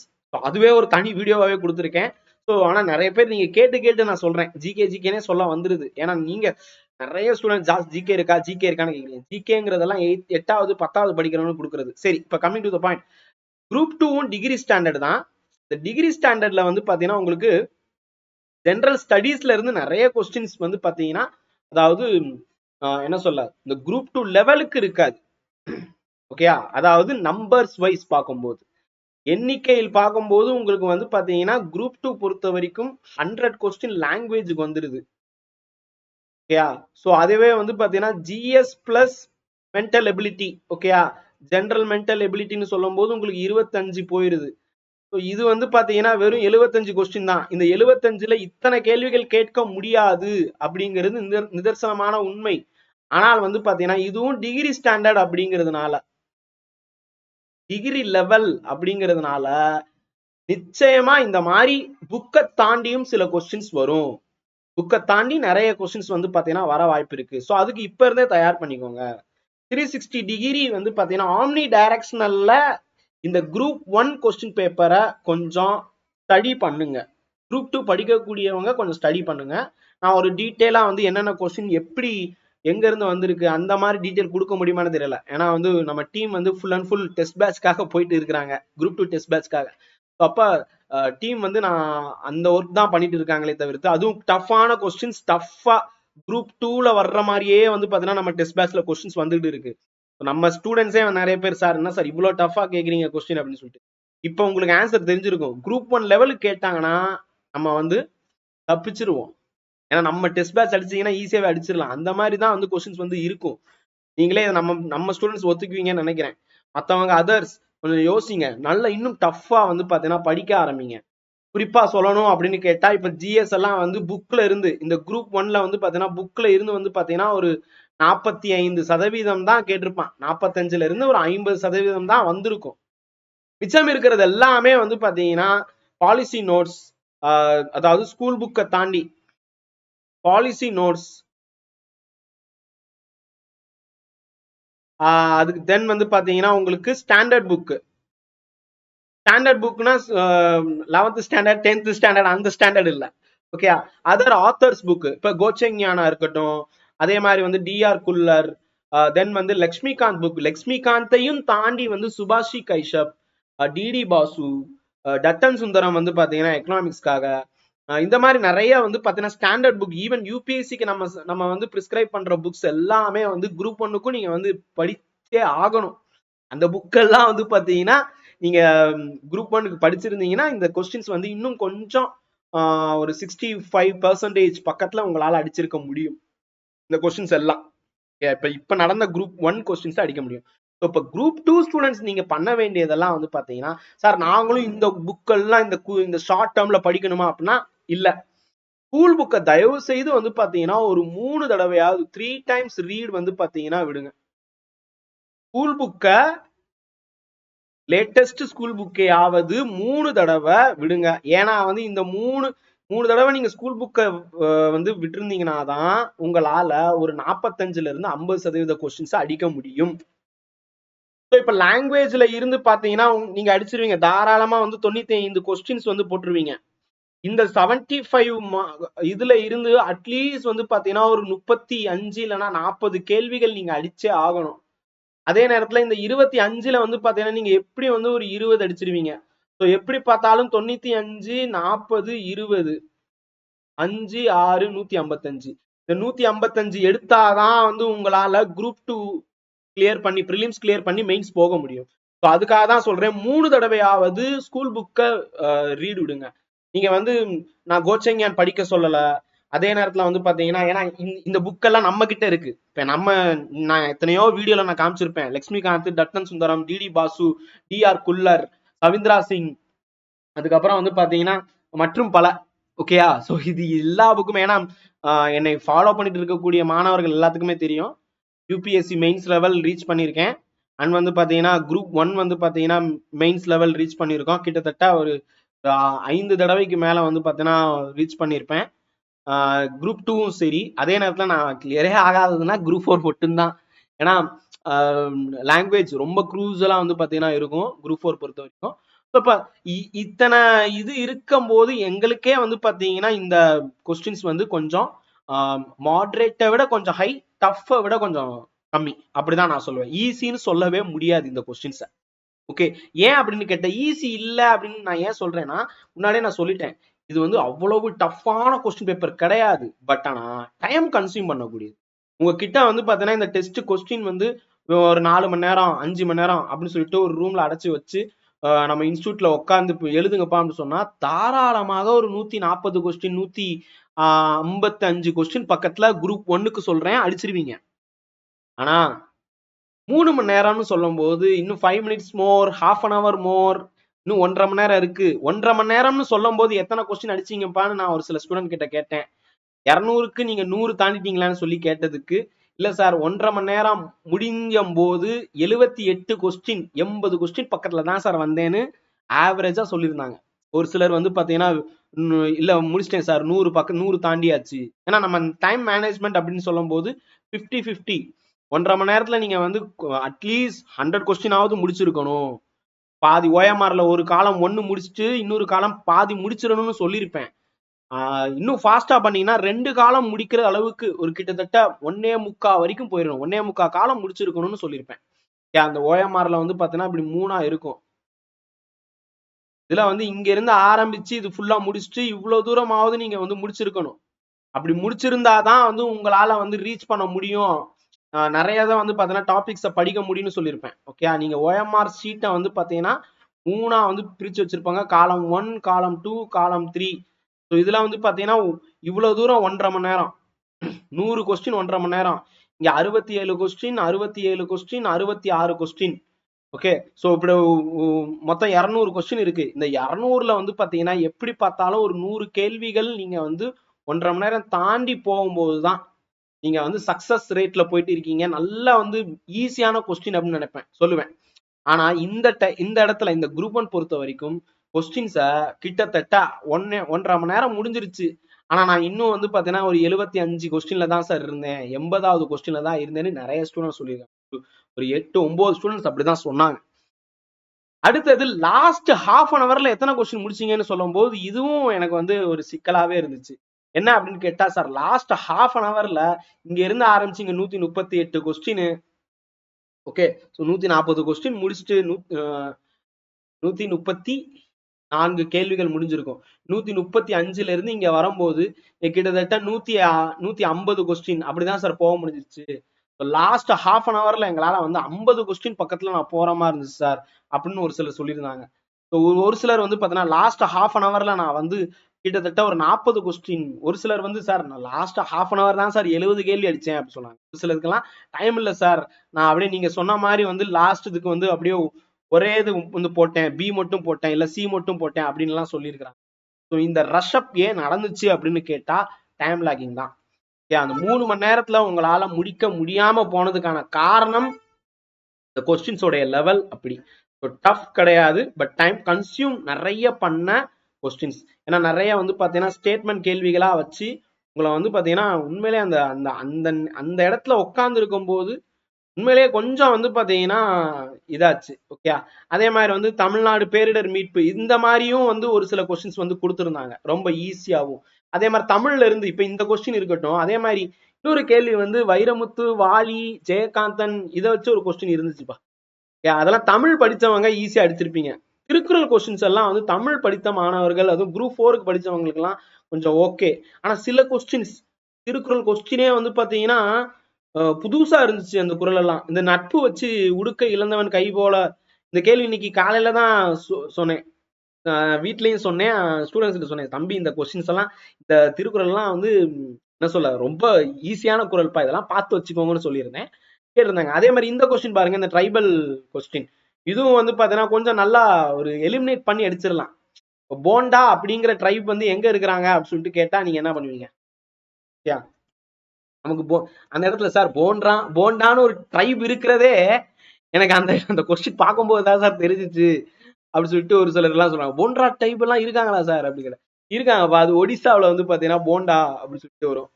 A: அதுவே ஒரு தனி வீடியோவாவே கொடுத்துருக்கேன். ஸோ ஆனால் நிறைய பேர் நீங்கள் கேட்டு கேட்டு நான் சொல்கிறேன் ஜிகே ஜிகேனே சொல்ல வந்துருது. ஏன்னா நீங்கள் நிறைய ஸ்டூடெண்ட் ஜாஸ்தி ஜிகே இருக்கா ஜிகே இருக்கான்னு கேட்குறீங்க ஜிகேங்கிறதெல்லாம் எயிட் எட்டாவது பத்தாவது படிக்கிறவங்க கொடுக்குறது. சரி இப்போ coming to the point group டூவும் டிகிரி ஸ்டாண்டர்ட் தான். இந்த டிகிரி ஸ்டாண்டர்டில் வந்து பார்த்தீங்கன்னா உங்களுக்கு ஜென்ரல் ஸ்டடீஸ்ல இருந்து நிறைய கொஸ்டின்ஸ் வந்து பார்த்தீங்கன்னா அதாவது என்ன சொல்ல? இந்த குரூப் டூ லெவலுக்கு இருக்காது. ஓகேயா அதாவது நம்பர்ஸ் வைஸ் பார்க்கும்போது. எண்ணிக்கையில் பார்க்கும்போது உங்களுக்கு வந்து பார்த்தீங்கன்னா குரூப் டூ பொறுத்த வரைக்கும் ஹண்ட்ரட் கொஸ்டின் லாங்குவேஜுக்கு வந்துடுது ஓகேயா? ஸோ அதுவே வந்து பார்த்தீங்கன்னா ஜிஎஸ் பிளஸ் மென்டல் எபிலிட்டி ஓகேயா? ஜென்ரல் மென்டல் எபிலிட்டின்னு சொல்லும்போது உங்களுக்கு இருபத்தஞ்சு போயிருது. ஸோ இது வந்து பார்த்தீங்கன்னா வெறும் எழுபத்தஞ்சு கொஸ்டின் தான். இந்த எழுபத்தஞ்சில் இத்தனை கேள்விகள் கேட்க முடியாது அப்படிங்கிறது நிதர்சனமான உண்மை. ஆனால் வந்து பார்த்தீங்கன்னா இதுவும் டிகிரி ஸ்டாண்டர்ட் அப்படிங்கிறதுனால. டிகிரி லெவல் அப்படிங்கிறதுனால நிச்சயமா இந்த மாதிரி புக்கை தாண்டியும் சில கொஸ்டின்ஸ் வரும். புக்கை தாண்டி நிறைய கொஸ்டின்ஸ் வந்து பார்த்தீங்கன்னா வர வாய்ப்பு இருக்கு. ஸோ அதுக்கு இப்போ இருந்தே தயார் பண்ணிக்கோங்க. த்ரீ சிக்ஸ்டி டிகிரி வந்து பார்த்தீங்கன்னா ஆம்னி டைரக்ஷனல்ல இந்த குரூப் ஒன் கொஸ்டின் பேப்பரை கொஞ்சம் ஸ்டடி பண்ணுங்க. குரூப் டூ படிக்கக்கூடியவங்க கொஞ்சம் ஸ்டடி பண்ணுங்க. நான் ஒரு டீட்டெயிலாக வந்து என்னென்ன கொஸ்டின் எப்படி எங்க இருந்து வந்திருக்கு அந்த மாதிரி டீட்டெயில் கொடுக்க முடியுமான்னு தெரியல. ஏன்னா வந்து நம்ம டீம் வந்து ஃபுல் அண்ட் ஃபுல் டெஸ்ட் பேட்ச்க்காக போயிட்டு இருக்கிறாங்க. குரூப் டூ டெஸ்ட் பேட்ச்க்காக அப்போ டீம் வந்து நான் அந்த ஒர்க் தான் பண்ணிட்டு இருக்காங்களே தவிர்த்து அதுவும் டஃப்பான கொஸ்டின்ஸ் டஃப்பா குரூப் டூல வர்ற மாதிரியே வந்து பாத்தீங்கன்னா நம்ம டெஸ்ட் பேட்ச்ல கொஸ்டின்ஸ் வந்துட்டு இருக்கு. நம்ம ஸ்டூடெண்ட்ஸே நிறைய பேர் சார் என்ன சார் இவ்வளவு டஃபா கேக்குறீங்க கொஸ்டின் அப்படின்னு சொல்லிட்டு. இப்போ உங்களுக்கு ஆன்சர் தெரிஞ்சிருக்கும். குரூப் ஒன் லெவலுக்கு கேட்டாங்கன்னா நம்ம வந்து தப்பிச்சிருவோம். ஏன்னா நம்ம டெஸ்ட் பேட்ச் அடிச்சீங்கன்னா ஈஸியாவே அடிச்சிடலாம். அந்த மாதிரி தான் வந்து கொஸ்டின்ஸ் வந்து இருக்கும். நீங்களே இதை நம்ம நம்ம ஸ்டூடெண்ட்ஸ் ஒத்துக்குவீங்கன்னு நினைக்கிறேன். மத்தவங்க அதர்ஸ் கொஞ்சம் யோசிங்க. நல்ல இன்னும் டஃப்பா வந்து பாத்தீங்கன்னா படிக்க ஆரம்பிங்க. குறிப்பா சொல்லணும் அப்படின்னு கேட்டா இப்ப ஜிஎஸ் எல்லாம் வந்து புக்ல இருந்து இந்த குரூப் ஒன்ல வந்து பாத்தீங்கன்னா புக்ல இருந்து வந்து பாத்தீங்கன்னா ஒரு நாற்பத்தி ஐந்து சதவீதம் தான் கேட்டிருப்பான். நாற்பத்தஞ்சுல இருந்து ஒரு ஐம்பது சதவீதம் தான் வந்திருக்கும். மிச்சம் இருக்கிறது எல்லாமே வந்து பாத்தீங்கன்னா பாலிசி நோட்ஸ் அதாவது ஸ்கூல் புக்கை தாண்டி பாலிசி நோட்ஸ் அதுக்கு தென் வந்து பாத்தீங்கன்னா உங்களுக்கு ஸ்டாண்டர்ட் புக்கு ஸ்டாண்டர்ட் புக்னா லெவன்த் ஸ்டாண்டர்ட் டென்த் ஸ்டாண்டர்ட் அந்த ஸ்டாண்டர்ட் இல்ல. ஓகே அதர் ஆத்தர்ஸ் புக் இப்ப கோச்சங் ஞானா இருக்கட்டும் அதே மாதிரி வந்து டிஆர் குல்லர் தென் வந்து லக்ஷ்மிகாந்த் புக் லக்ஷ்மிகாந்தையும் தாண்டி வந்து சுபாஷி கைஷப் டிடி பாசு டட்டன் சுந்தரம் வந்து பாத்தீங்கன்னா எக்கனாமிக்ஸ்க்காக இந்த மாதிரி நிறைய வந்து பார்த்தீங்கன்னா ஸ்டாண்டர்ட் புக் ஈவன் யூபிஎஸ்சிக்கு நம்ம நம்ம வந்து ப்ரிஸ்கிரைப் பண்ற புக்ஸ் எல்லாமே வந்து குரூப் ஒன்னுக்கும் நீங்க வந்து படிச்சே ஆகணும். அந்த புக்கெல்லாம் வந்து பார்த்தீங்கன்னா நீங்க குரூப் ஒன்னுக்கு படிச்சிருந்தீங்கன்னா இந்த கொஸ்டின்ஸ் வந்து இன்னும் கொஞ்சம் ஒரு சிக்ஸ்டி ஃபைவ் பர்சன்டேஜ் பக்கத்துல உங்களால அடிச்சிருக்க முடியும். இந்த கொஸ்டின்ஸ் எல்லாம். இப்ப இப்ப நடந்த குரூப் ஒன் கொஸ்டின்ஸ் அடிக்க முடியும். ஸோ இப்போ குரூப் டூ ஸ்டூடெண்ட்ஸ் நீங்க பண்ண வேண்டியதெல்லாம் வந்து பாத்தீங்கன்னா சார் நாங்களும் இந்த புக்கெல்லாம் இந்த இந்த ஷார்ட் டேர்ம்ல படிக்கணுமா அப்படின்னா இல்ல. ஸ்கூல் புக்கை தயவு செய்து வந்து பாத்தீங்கன்னா ஒரு மூணு தடவையாவது த்ரீ டைம்ஸ் ரீட் வந்து பாத்தீங்கன்னா விடுங்க. ஸ்கூல் புக்கை லேட்டஸ்ட் ஸ்கூல் புக்கையாவது மூணு தடவை விடுங்க. ஏன்னா வந்து இந்த மூணு மூணு தடவை நீங்க ஸ்கூல் புக்கை வந்து விட்டுருந்தீங்கன்னா தான் உங்களால ஒரு நாற்பத்தஞ்சுல இருந்து ஐம்பது சதவீத கொஸ்டின்ஸ் அடிக்க முடியும். ஸோ இப்போ லாங்குவேஜ்ல இருந்து பாத்தீங்கன்னா நீங்க அடிச்சிருவீங்க. தாராளமா வந்து தொண்ணூத்தி ஐந்து கொஸ்டின்ஸ் வந்து போட்டுருவீங்க. இந்த செவன்டி ஃபைவ் இதுல இருந்து அட்லீஸ்ட் வந்து பாத்தீங்கன்னா ஒரு முப்பத்தி அஞ்சு இல்லைன்னா நாற்பது கேள்விகள் நீங்க அடிச்சே ஆகணும். அதே நேரத்துல இந்த இருபத்தி அஞ்சுல வந்து பாத்தீங்கன்னா நீங்க எப்படி வந்து ஒரு இருபது அடிச்சிருவீங்க? ஸோ எப்படி பார்த்தாலும் தொண்ணூத்தி அஞ்சு நாற்பது இருபது. அஞ்சு ஆறு நூத்தி ஐம்பத்தஞ்சு. இந்த நூத்தி ஐம்பத்தஞ்சு எடுத்தாதான் வந்து உங்களால குரூப் டூ கிளியர் பண்ணி ப்ரிலிம்ஸ் கிளியர் பண்ணி மெயின்ஸ் போக முடியும். ஸோ அதுக்காக தான் சொல்றேன். மூணு தடவையாவது ஸ்கூல் புக்கை ரீட் விடுங்க. நீங்க வந்து நான் கோச்சங்யான் படிக்க சொல்லல. அதே நேரத்துல வந்து பாத்தீங்கன்னா ஏன்னா இந்த- இந்த புக்கெல்லாம் நம்ம கிட்ட இருக்கு. இப்ப நம்ம நான் எத்தனையோ வீடியோல நான் காமிச்சிருப்பேன். Laxmikanth Datt Sundaram DD Basu DR Khullar Ravindra Singh. அதுக்கப்புறம் வந்து பாத்தீங்கன்னா மற்றும் பல. ஓகேயா ஸோ இது எல்லா புக்குமே ஏன்னா என்னை ஃபாலோ பண்ணிட்டு இருக்கக்கூடிய மாணவர்கள் எல்லாத்துக்குமே தெரியும். யூபிஎஸ்சி மெயின்ஸ் லெவல் ரீச் பண்ணியிருக்கேன். அண்ட் வந்து பாத்தீங்கன்னா குரூப் ஒன் வந்து பாத்தீங்கன்னா மெயின்ஸ் லெவல் ரீச் பண்ணியிருக்கோம். கிட்டத்தட்ட ஒரு ஐந்து தடவைக்கு மேலே வந்து பார்த்தீங்கன்னா ரீச் பண்ணியிருப்பேன் குரூப் டூவும் சரி. அதே நேரத்தில் நான் கிளியரே ஆகாததுன்னா குரூப் ஃபோர் மட்டும்தான். ஏன்னா லாங்குவேஜ் ரொம்ப க்ரூஸலாக வந்து பார்த்தீங்கன்னா இருக்கும் குரூப் ஃபோர் பொறுத்த வரைக்கும். ஸோ இப்போ இத்தனை இது இருக்கும்போது எங்களுக்கே வந்து பார்த்தீங்கன்னா இந்த கொஸ்டின்ஸ் வந்து கொஞ்சம் மாட்ரேட்டை விட கொஞ்சம் ஹை டஃப்பை விட கொஞ்சம் கம்மி. அப்படிதான் நான் சொல்லுவேன். ஈஸின்னு சொல்லவே முடியாது இந்த கொஸ்டின்ஸை ஓகே ஏன் அப்படின்னு கேட்டேன் ஈஸி இல்லை அப்படின்னு நான் ஏன் சொல்றேன்னா முன்னாடியே நான் சொல்லிட்டேன். இது வந்து அவ்வளவு டஃப்பான கொஸ்டின் பேப்பர் கிடையாது. பட் ஆனால் டைம் கன்சியூம் பண்ணக்கூடியது. உங்ககிட்ட வந்து பார்த்தீங்கன்னா இந்த டெஸ்ட் கொஸ்டின் வந்து ஒரு நாலு மணி நேரம் அஞ்சு மணி நேரம் அப்படின்னு சொல்லிட்டு ஒரு ரூம்ல அடைச்சி வச்சு நம்ம இன்ஸ்டியூட்ல உட்காந்து இப்போ எழுதுங்கப்பா அப்படின்னு சொன்னா தாராளமாக ஒரு நூத்தி நாற்பது கொஸ்டின் நூத்தி ஐம்பத்தி அஞ்சு கொஸ்டின் பக்கத்துல குரூப் ஒன்னுக்கு சொல்றேன் அடிச்சிருவீங்க. ஆனா மூணு மணி நேரம்னு சொல்லும்போது இன்னும் five minutes more half an hour more இன்னும் ஒன்றரை மணி நேரம் இருக்கு. ஒன்றரை மணி நேரம்னு சொல்லும் போது எத்தனை கொஸ்டின் அடிச்சீங்கப்பான்னு நான் ஒரு சில ஸ்டூடெண்ட் கிட்ட கேட்டேன். இரநூறுக்கு நீங்க நூறு தாண்டிட்டீங்களான்னு சொல்லி கேட்டதுக்கு இல்ல சார் ஒன்றரை மணி நேரம் முடிஞ்சும் போது எழுவத்தி எட்டு கொஸ்டின் எண்பது கொஸ்டின் பக்கத்துல தான் சார் வந்தேன்னு ஆவரேஜா சொல்லியிருந்தாங்க. ஒரு சிலர் வந்து பாத்தீங்கன்னா இல்லை இல்ல முடிச்சிட்டேன் சார் நூறு பக்கம் நூறு தாண்டியாச்சு. ஏன்னா நம்ம டைம் மேனேஜ்மெண்ட் அப்படின்னு சொல்லும் போது ஃபிஃப்டி ஃபிஃப்டி ஒன்றரை மணி நேரத்துல நீங்க வந்து அட்லீஸ்ட் ஹண்ட்ரட் கொஸ்டினாவது முடிச்சிருக்கணும். பாதி ஓஎம்ஆர்ல ஒரு காலம் ஒன்னு முடிச்சுட்டு இன்னொரு காலம் பாதி முடிச்சிடணும்னு சொல்லியிருப்பேன். ஆஹ் இன்னும் ஃபாஸ்டா பண்ணீங்கன்னா ரெண்டு காலம் முடிக்கிற அளவுக்கு ஒரு கிட்டத்தட்ட ஒன்னே முக்கா வரைக்கும் போயிடணும். ஒன்னே முக்கா காலம் முடிச்சிருக்கணும்னு சொல்லியிருப்பேன். ஏன் அந்த ஓஎம்ஆர்ல வந்து பாத்தீங்கன்னா இப்படி மூணா இருக்கும். இதில் வந்து இங்க இருந்து ஆரம்பிச்சு இது ஃபுல்லா முடிச்சுட்டு இவ்வளவு தூரமாவது நீங்க வந்து முடிச்சிருக்கணும். அப்படி முடிச்சிருந்தாதான் வந்து உங்களால வந்து ரீச் பண்ண முடியும். நிறைய தான் வந்து பார்த்தீங்கன்னா டாபிக்ஸை படிக்க முடியும்னு சொல்லியிருப்பேன். ஓகே நீங்கள் ஓஎம்ஆர் ஷீட்டை வந்து பார்த்தீங்கன்னா மூணா வந்து பிரித்து வச்சுருப்பாங்க. காலம் ஒன் காலம் டூ காலம் த்ரீ ஸோ இதெல்லாம் வந்து பார்த்தீங்கன்னா இவ்வளோ தூரம் ஒன்றரை மணி நேரம். நூறு கொஸ்டின் ஒன்றரை மணி நேரம். இங்கே அறுபத்தி ஏழு கொஸ்டின் அறுபத்தி ஏழு கொஸ்டின் அறுபத்தி ஆறு கொஸ்டின் ஓகே ஸோ இப்படி மொத்தம் இரநூறு கொஸ்டின் இருக்கு. இந்த இரநூறுல வந்து பார்த்தீங்கன்னா எப்படி பார்த்தாலும் ஒரு நூறு கேள்விகள் நீங்கள் வந்து ஒன்றரை மணி நேரம் தாண்டி போகும்போது தான் நீங்க வந்து சக்சஸ் ரேட்ல போயிட்டு இருக்கீங்க. நல்லா வந்து ஈஸியான கொஸ்டின் அப்படின்னு நினைப்பேன். சொல்லுவேன். ஆனா இந்த ட இந்த இடத்துல இந்த குரூப் ஒன் பொறுத்த வரைக்கும் கொஸ்டின்ஸை கிட்டத்தட்ட ஒன்னே ஒன்றரை மணி நேரம் முடிஞ்சிருச்சு. ஆனா நான் இன்னும் வந்து பாத்தீங்கன்னா ஒரு எழுபத்தி அஞ்சு கொஸ்டின்ல தான் சார் இருந்தேன். எண்பதாவது கொஸ்டின்ல தான் இருந்தேன்னு நிறைய ஸ்டூடெண்ட் சொல்லியிருக்காங்க. ஒரு எட்டு ஒன்பது ஸ்டூடெண்ட்ஸ் அப்படிதான் சொன்னாங்க. அடுத்தது லாஸ்ட் ஹாஃப் அன் அவர்ல எத்தனை கொஸ்டின் முடிச்சீங்கன்னு சொல்லும்போது இதுவும் எனக்கு வந்து ஒரு சிக்கலாவே இருந்துச்சு. என்ன அப்படின்னு கேட்டா சார் லாஸ்ட் ஹாஃப் அன் ஹவர்ல இங்க இருந்து ஆரம்பிச்சிங்க நூத்தி முப்பத்தி எட்டு கொஸ்டின் ஓகே ஸோ நூத்தி நாற்பது கொஸ்டின் முடிச்சுட்டு நூத்தி முப்பத்தி நான்கு கேள்விகள் முடிஞ்சிருக்கும். நூத்தி முப்பத்தி அஞ்சுல இருந்து இங்க வரும்போது கிட்டத்தட்ட நூத்தி நூத்தி ஐம்பது கொஸ்டின் அப்படிதான் சார் போக முடிஞ்சிருச்சு லாஸ்ட் ஹாஃப் அன் ஹவர்ல எங்களால வந்து ஐம்பது கொஸ்டின் பக்கத்துல நான் போற மாதிரி இருந்துச்சு சார் அப்படின்னு ஒரு சிலர் சொல்லியிருந்தாங்க. ஒரு சிலர் வந்து பார்த்தீங்கன்னா லாஸ்ட் ஹாஃப் அன் ஹவர்ல நான் வந்து கிட்டத்தட்ட ஒரு நாற்பது கொஸ்டின் ஒரு சிலர் வந்து சார் நான் லாஸ்ட் ஹாஃப் அன் ஹவர் தான் சார் எழுபது கேள்வி அடிச்சேன் அப்படி சொன்னாங்க. ஒரு சிலருக்கெல்லாம் டைம் இல்லை சார். நான் அப்படியே நீங்க சொன்ன மாதிரி வந்து லாஸ்ட் இதுக்கு வந்து அப்படியே ஒரே இது வந்து போட்டேன். பி மட்டும் போட்டேன் இல்ல சி மட்டும் போட்டேன் அப்படின்லாம் சொல்லியிருக்கிறாங்க. ஸோ இந்த ரஷ் அப் ஏன் நடந்துச்சு அப்படின்னு கேட்டா டைம் லாகிங் தான். ஏன்? அந்த மூணு மணி நேரத்துல உங்களால முடிக்க முடியாம போனதுக்கான காரணம் இந்த கொஸ்டின்ஸோடைய லெவல் அப்படி. டஃப் கிடையாது பட் டைம் கன்சியூம் நிறைய பண்ண கொஸ்டின்ஸ் ஏன்னா நிறைய வந்து பாத்தீங்கன்னா ஸ்டேட்மெண்ட் கேள்விகளாக வச்சு உங்களை வந்து பாத்தீங்கன்னா உண்மையிலே அந்த அந்த அந்த அந்த இடத்துல உட்கார்ந்து இருக்கும்போது உண்மையிலேயே கொஞ்சம் வந்து பாத்தீங்கன்னா இதாச்சு ஓகே அதே மாதிரி வந்து தமிழ்நாடு பேரிடர் மீட்பு இந்த மாதிரியும் வந்து ஒரு சில கொஸ்டின்ஸ் வந்து கொடுத்துருந்தாங்க ரொம்ப ஈஸியாவும் அதே மாதிரி தமிழ்ல இருந்து இப்போ இந்த கொஸ்டின் இருக்கட்டும் அதே மாதிரி இன்னொரு கேள்வி வந்து வைரமுத்து வாலி ஜெயகாந்தன் இதை வச்சு ஒரு கொஸ்டின் இருந்துச்சுப்பா. அதெல்லாம் தமிழ் படிச்சவங்க ஈஸியா அடிச்சிருப்பீங்க. திருக்குறள் கொஸ்டின்ஸ் எல்லாம் வந்து தமிழ் படித்த மாணவர்கள் அதுவும் குரூப் ஃபோருக்கு படித்தவங்களுக்குலாம் கொஞ்சம் ஓகே ஆனால் சில கொஸ்டின்ஸ் திருக்குறள் கொஸ்டினே வந்து பார்த்தீங்கன்னா புதுசாக புதுசா இருந்துச்சு அந்த குறள் எல்லாம். இந்த நட்பு வச்சு உடுக்க இழந்தவன் கை போல. இந்த கேள்வி இன்னைக்கு காலையில தான் சொ- சொன்னேன். அஹ் வீட்லயும் சொன்னேன். ஸ்டூடெண்ட்ஸ் கிட்ட சொன்னேன் தம்பி இந்த கொஸ்டின்ஸ் எல்லாம் இந்த திருக்குறள் எல்லாம் வந்து என்ன சொல்ல ரொம்ப ஈஸியான குறள்ப்பா இதெல்லாம் பார்த்து வச்சுக்கோங்கன்னு சொல்லியிருந்தேன். கேட்டிருந்தாங்க. அதே மாதிரி இந்த கொஸ்டின் பாருங்க இந்த ட்ரைபல் கொஸ்டின் இதுவும் வந்து பாத்தீங்கன்னா கொஞ்சம் நல்லா ஒரு எலிமினேட் பண்ணி அடிச்சிடலாம். இப்போ போண்டா அப்படிங்கிற ட்ரைப் வந்து எங்க இருக்கிறாங்க அப்படின்னு சொல்லிட்டு கேட்டா நீங்க என்ன பண்ணுவீங்க? நமக்கு போ அந்த இடத்துல சார் போன்றா போண்டான்னு ஒரு ட்ரைப் இருக்கிறதே எனக்கு அந்த அந்த கொஸ்டின் பார்க்கும்போது தான் சார் தெரிஞ்சிச்சு அப்படி சொல்லிட்டு ஒரு சிலர் எல்லாம் சொல்றாங்க. போண்டா டைப் எல்லாம் இருக்காங்களா சார் அப்படிங்கிற இருக்காங்கப்பா. அது ஒடிசாவுல வந்து பாத்தீங்கன்னா போண்டா அப்படின்னு சொல்லிட்டு வரும்.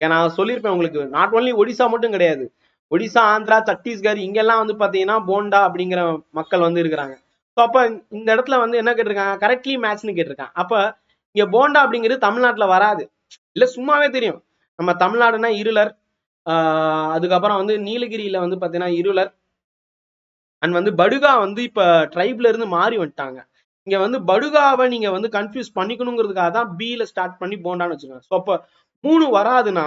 A: ஏன்னா நான் சொல்லியிருப்பேன் உங்களுக்கு. நாட் ஒன்லி ஒடிசா மட்டும் கிடையாது. ஒடிசா ஆந்திரா சத்தீஸ்கர் இங்கெல்லாம் வந்து பாத்தீங்கன்னா போண்டா அப்படிங்கிற மக்கள் வந்து இருக்கிறாங்க. ஸோ அப்போ இந்த இடத்துல வந்து என்ன கேட்டிருக்காங்க? கரெக்ட்லி மேட்ச்னு கேட்டிருக்காங்க. அப்ப இங்க போண்டா அப்படிங்கிறது தமிழ்நாட்டுல வராது. இல்ல சும்மாவே தெரியும். நம்ம தமிழ்நாடுனா இருளர். ஆஹ் அதுக்கப்புறம் வந்து நீலகிரியில வந்து பாத்தீங்கன்னா இருளர். அண்ட் வந்து படுகா வந்து இப்ப ட்ரைப்ல இருந்து மாறி வந்துட்டாங்க. இங்க வந்து படுகாவை நீங்க வந்து கன்ஃபியூஸ் பண்ணிக்கணுங்கிறதுக்காக தான் பில ஸ்டார்ட் பண்ணி போண்டான்னு வச்சிருக்காங்க ஸோ அப்போ மூணு வராதுன்னா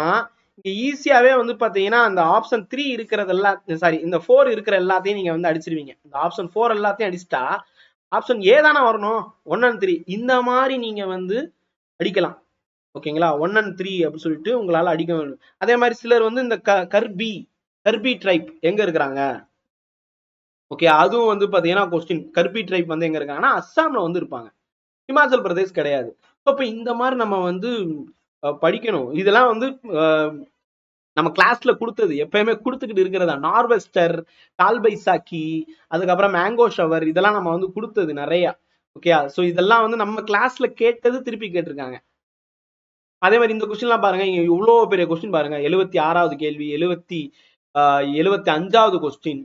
A: இங்க ஈஸியாவே வந்து பாத்தீங்கன்னா அந்த ஆப்ஷன் த்ரீ இருக்கிறது எல்லாம் சாரி இந்த ஃபோர் இருக்கிற எல்லாத்தையும் நீங்க வந்து அடிச்சிருவீங்க. இந்த ஆப்ஷன் ஃபோர் எல்லாத்தையும் அடிச்சிட்டா ஆப்ஷன் ஏ தானே வரணும்? ஒன் அண்ட் த்ரீ இந்த மாதிரி நீங்க வந்து அடிக்கலாம். ஓகேங்களா? ஒன் அண்ட் த்ரீ அப்படின்னு சொல்லிட்டு உங்களால அடிக்க வேண்டும் அதே மாதிரி சிலர் வந்து இந்த க கர்பி கர்பி ட்ரைப் எங்க இருக்கிறாங்க? ஓகே அதுவும் வந்து பாத்தீங்கன்னா கொஸ்டின் கர்பி ட்ரைப் வந்து எங்க இருக்காங்கன்னா அஸ்ஸாம்ல வந்து இருப்பாங்க. ஹிமாச்சல் பிரதேஷ் கிடையாது. இப்போ இந்த மாதிரி நம்ம வந்து படிக்கணும். இதெல்லாம் வந்து நம்ம கிளாஸ்ல கொடுத்தது. எப்பயுமே கொடுத்துக்கிட்டு இருக்கிறதா? நார்வெஸ்டர் கால்பைசாக்கி அதுக்கப்புறம் மேங்கோ ஷவர் இதெல்லாம் நம்ம வந்து கொடுத்தது நிறைய. ஓகே சோ இதெல்லாம் வந்து நம்ம கிளாஸ்ல கேட்டது திருப்பி கேட்டிருக்காங்க. அதே மாதிரி இந்த கொஸ்டின்லாம் பாருங்க. இங்க இவ்வளவு பெரிய கொஸ்டின் பாருங்க. எழுபத்தி ஆறாவது கேள்வி எழுபத்தி ஆஹ் எழுபத்தி அஞ்சாவது கொஸ்டின்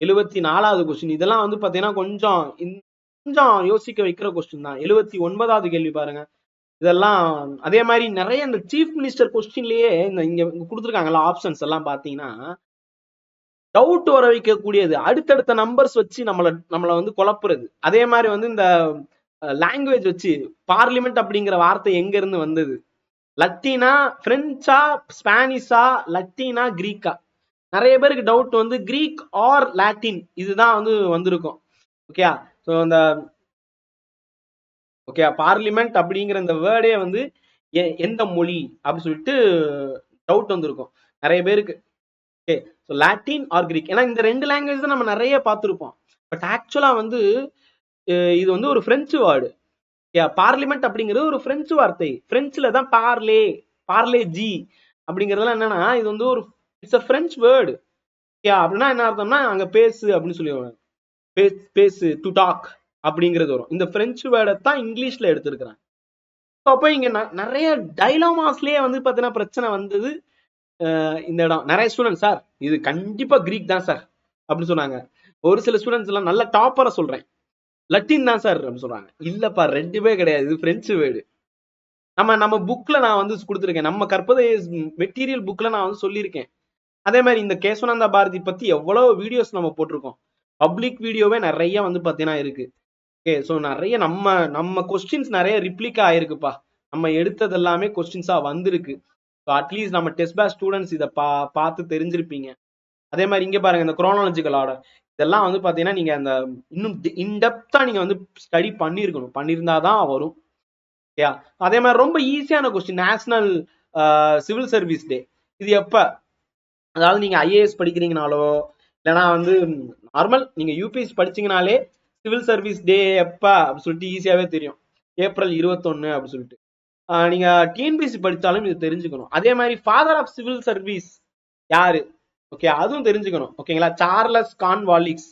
A: எழுபத்தி நாலாவது கொஸ்டின் இதெல்லாம் வந்து பாத்தீங்கன்னா கொஞ்சம் கொஞ்சம் யோசிக்க வைக்கிற கொஸ்டின் தான். எழுபத்தி ஒன்பதாவது கேள்வி பாருங்க. இதெல்லாம் அதே மாதிரி நிறைய இந்த சீஃப் மினிஸ்டர் கொஸ்டின்லயே இந்த இங்க கொடுத்துருக்காங்கல்ல ஆப்ஷன்ஸ் எல்லாம் பாத்தீங்கன்னா டவுட் வர வைக்கக்கூடியது. அடுத்தடுத்த நம்பர்ஸ் வச்சு நம்மள நம்மள வந்து குழப்புறது. அதே மாதிரி வந்து இந்த லாங்குவேஜ் வச்சு பார்லிமெண்ட் அப்படிங்கிற வார்த்தை எங்க இருந்து வந்தது? லத்தீனா பிரெஞ்சா ஸ்பானிஷா லத்தீனா கிரீக்கா நிறைய பேருக்கு டவுட் வந்து கிரீக் ஆர் லாட்டின் இதுதான் வந்து வந்திருக்கும். ஓகே ஸோ இந்த ஓகே பார்லிமெண்ட் அப்படிங்கிற இந்த வேர்டே வந்து எ- எந்த மொழி அப்படின்னு சொல்லிட்டு டவுட் வந்திருக்கும். நிறைய பேருக்கு. Okay so Latin or Greek ஏன்னா இந்த ரெண்டு லாங்குவேஜ் தான் நம்ம நிறைய பார்த்துருப்போம். பட் ஆக்சுவலா வந்து இது வந்து ஒரு பிரெஞ்சு வேர்டு பார்லிமெண்ட் அப்படிங்கிறது ஒரு பிரெஞ்சு வார்த்தை. ஃப்ரெஞ்சில் தான் பார்லே பார்லே ஜி அப்படிங்கிறதுலாம் என்னன்னா இது வந்து ஒரு it's a French word okay அப்படின்னா என்ன அர்த்தம்னா அங்க பேசு அப்படின்னு சொல்லிடுவாங்க பேசு பேசு டு டாக் அப்படிங்கிறது வரும். இந்த பிரெஞ்சு வேர்டை தான் இங்கிலீஷ்ல எடுத்திருக்கிறாங்க. அப்போ இங்க ந- நிறைய டைலாமாஸ்லயே வந்து பாத்தீங்கன்னா பிரச்சனை வந்தது இந்த இடம். நிறைய ஸ்டூடெண்ட் சார் இது கண்டிப்பா கிரீக் தான் சார் அப்படின்னு சொன்னாங்க. ஒரு சில ஸ்டூடெண்ட்ஸ் எல்லாம் நல்ல டாப்பரை சொல்றேன். லட்டின் தான் சார் அப்படின்னு சொல்றாங்க. இல்லப்பா ரெண்டுமே கிடையாது. இது பிரெஞ்சு வேர்டு நம்ம நம்ம புக்ல நான் வந்து கொடுத்துருக்கேன். நம்ம கற்பதை மெட்டீரியல் புக்ல நான் வந்து சொல்லியிருக்கேன். அதே மாதிரி இந்த கேசவானந்தா பாரதி பத்தி எவ்வளவு வீடியோஸ் நம்ம போட்டிருக்கோம். பப்ளிக் வீடியோவே நிறைய வந்து பாத்தீங்கன்னா இருக்கு. ஓகே ஸோ நிறைய நம்ம நம்ம கொஸ்டின்ஸ் நிறைய ரிப்ளிக் ஆயிருக்குப்பா. நம்ம எடுத்தது எல்லாமே கொஸ்டின்ஸா வந்திருக்கு. ஸோ அட்லீஸ்ட் நம்ம டெஸ்ட் பேஸ் ஸ்டூடெண்ட்ஸ் இதை பா பார்த்து தெரிஞ்சிருப்பீங்க. அதே மாதிரி இங்க பாருங்க இந்த குரோனாலஜிக்கல் ஆர்டர் இதெல்லாம் வந்து பாத்தீங்கன்னா நீங்க அந்த இன்னும் இன்டெப்தா நீங்க வந்து ஸ்டடி பண்ணியிருக்கணும் பண்ணியிருந்தாதான் வரும். ஓகேயா அதே மாதிரி ரொம்ப ஈஸியான question national civil service day இது எப்ப? அதாவது நீங்க ஐஏஎஸ் படிக்கிறீங்கனாலோ இல்லைன்னா வந்து நார்மல் நீங்க யூபிஎஸ் படிச்சீங்கனாலே சிவில் சர்வீஸ் டே எப்பா? அப்படின்னு சொல்லிட்டு ஈஸியாவே தெரியும். ஏப்ரல் இருபத்தொன்னு அப்படின்னு சொல்லிட்டு. நீங்க டிஎன்பிசி படிச்சாலும் இது தெரிஞ்சுக்கணும். அதே மாதிரி ஃபாதர் ஆஃப் சிவில் சர்வீஸ் யாரு? ஓகே அதுவும் தெரிஞ்சுக்கணும். ஓகேங்களா Charles Cornwallis